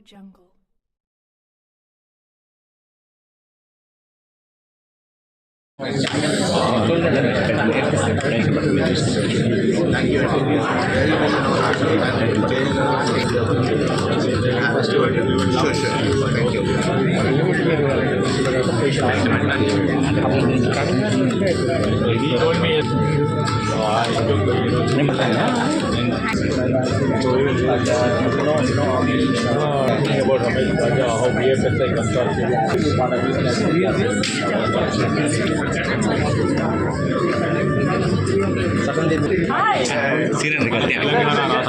Jungle.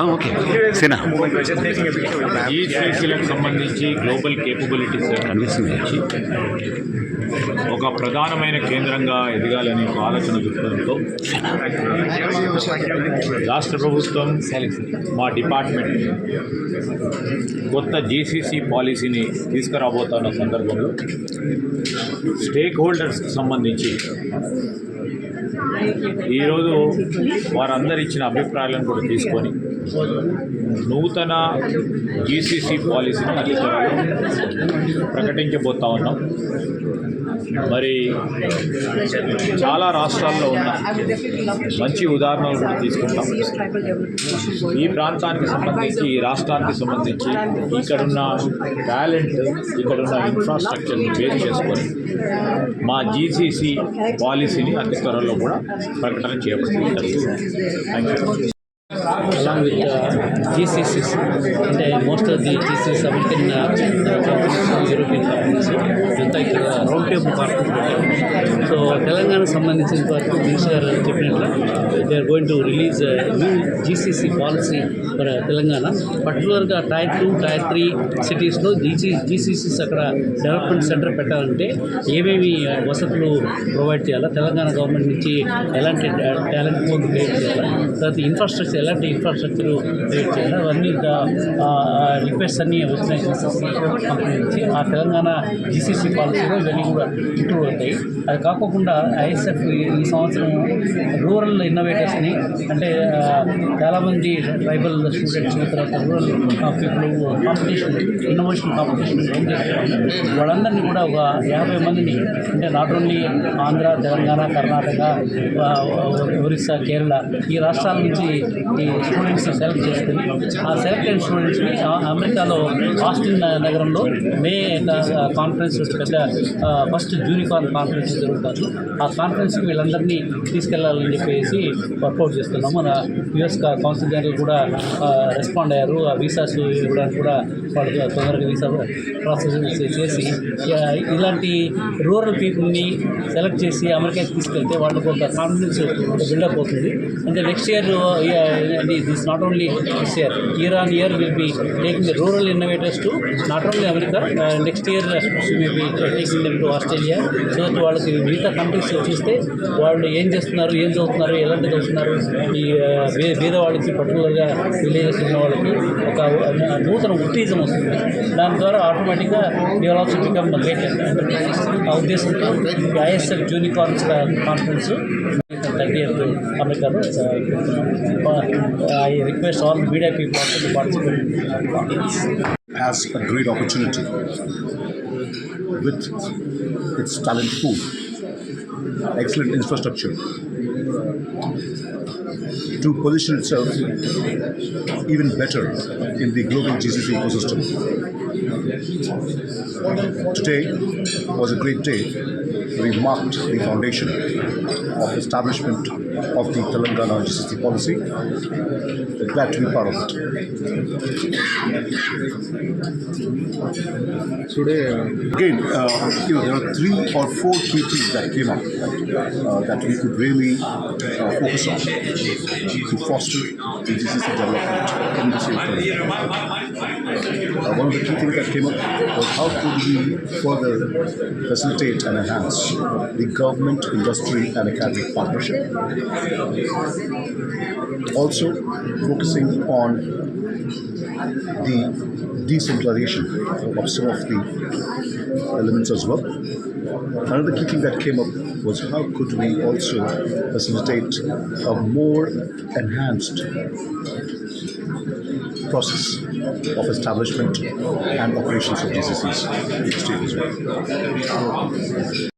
Okay సేనా ఈ సంబంధించి గ్లోబల్ కేపబిలిటీస్ కనిపిస్తుంది ఒక ప్రధానమైన కేంద్రంగా ఎదగాలని ఒక ఆలోచన దృక్పథంతో రాష్ట్ర ప్రభుత్వం మా డిపార్ట్మెంట్ కొత్త జీసీసీ పాలసీని తీసుకురాబోతున్న సందర్భంలో స్టేక్ హోల్డర్స్కి సంబంధించి ఈరోజు వారందరు ఇచ్చిన అభిప్రాయాలను కూడా తీసుకొని నూతన జీసీసీ పాలసీని అతి ప్రకటించబోతా ఉన్నాం. మరి చాలా రాష్ట్రాల్లో ఉన్న మంచి ఉదాహరణలు కూడా తీసుకుంటాం. ఈ ప్రాంతానికి సంబంధించి ఈ రాష్ట్రానికి సంబంధించి ఇక్కడున్న టాలెంట్ ఇక్కడున్న ఇన్ఫ్రాస్ట్రక్చర్ని వేరు చేసుకొని మా జీసీసీ పాలసీని అతి త్వరలో కూడా ప్రకటన చేయబడుతుంది. Thank you. along with uh, the GCCs, and, uh, most of the GCCs American uh, European companies, in fact, uh, roundtable partners. So తెలంగాణకు సంబంధించిన వరకు మినిస్టర్ గారు చెప్పినట్లు they are going to release new GCC policy for Telangana. పర్టికులర్గా tier two tier three సిటీస్లో GC GCCs అక్కడ development centre పెట్టాలంటే ఏమేమి వసతులు ప్రొవైడ్ చేయాలా? తెలంగాణ గవర్నమెంట్ నుంచి ఎలాంటి టాలెంట్ పోల్ క్రియేట్ చేయాలా? తర్వాత ఇన్ఫ్రాస్ట్రక్చర్ ఎలాంటి ఇన్ఫ్రాస్ట్రక్చర్ క్రియేట్ చేయాలా? అవన్నీ రిక్వెస్ట్ అన్నీ వచ్చినాయి ఆ తెలంగాణ జీసీసీ పాలసీలో ఇవన్నీ కూడా ఇంప్రూవ్ అవుతాయి. అది కాకుండా తప్పకుండా ఐఎస్ఎఫ్ ఈ సంవత్సరం రూరల్ ఇన్నోవేటర్స్ని అంటే చాలామంది ట్రైబల్ స్టూడెంట్స్ తర్వాత rural people competition innovation competition వాళ్ళందరినీ కూడా ఒక యాభై మందిని అంటే నాట్ ఓన్లీ ఆంధ్ర తెలంగాణ కర్ణాటక ఒరిస్సా కేరళ ఈ రాష్ట్రాల నుంచి ఈ స్టూడెంట్స్ని సెలెక్ట్ చేసుకుని ఆ సెలెక్ట్ అయిన స్టూడెంట్స్ని అమెరికాలో ఆస్టిన్ నగరంలో మే కాన్ఫరెన్స్ పెద్ద ఫస్ట్ జూనికాన్ కాన్ఫరెన్స్ జరుగుతుంది. ఆ కాన్ఫరెన్స్కి వీళ్ళందరినీ తీసుకెళ్ళాలని చెప్పేసి వర్కౌట్ చేస్తున్నాం మన యుఎస్ కౌన్సిల్ జనరల్ కూడా రెస్పాండ్ అయ్యారు. ఆ వీసాస్ ఇవ్వడానికి కూడా వాళ్ళు తొందరగా వీసా ప్రాసెస్ చేసి ఇలాంటి రూరల్ పీపుల్ని సెలెక్ట్ చేసి అమెరికాకి తీసుకెళ్తే వాళ్ళకు ఒక కాన్ఫిడెన్స్ బిల్డప్ అవుతుంది. అంటే next year this not only this year year on year will be taking the rural innovators to not only America next year will be taking them to Australia so that వాళ్ళకి మిగతా countries చూస్తే వాళ్ళు ఏం చేస్తున్నారు ఏం చదువుతున్నారు ఎలాంటి చదువుతున్నారు ఈ ఆ, వే- వేద వాళ్ళకి పర్టికులర్గా విలేజెస్ ఉన్న వాళ్ళకి ఒక నూతన ఉత్తేజం వస్తుంది. దాని ద్వారా ఆటోమేటిక్గా దే ఆల్సో బికమ్ గ్రేట్ ఆ ఉద్దేశంతో ISF junicorns conference thirty eighth అమెరికాలో I request all media people also to participate has a great opportunity with its talent pool, excellent infrastructure to position itself even better in the global GCC ecosystem. Today was a great day. We marked the foundation of establishment of the Telangana GCC policy. We're glad to be part of it. Today Again, uh, you know, there are three or four key things that came up uh, that we could really uh, focus on to foster the GCC development in this area. Uh, one of the key things that came up was how could we further facilitate and enhance the government, industry, and academic partnership. Also, focusing on the decentralization of some of the elements as well. Another key thing that came up was how could we also facilitate a more enhanced process of establishment and operations of GCCs.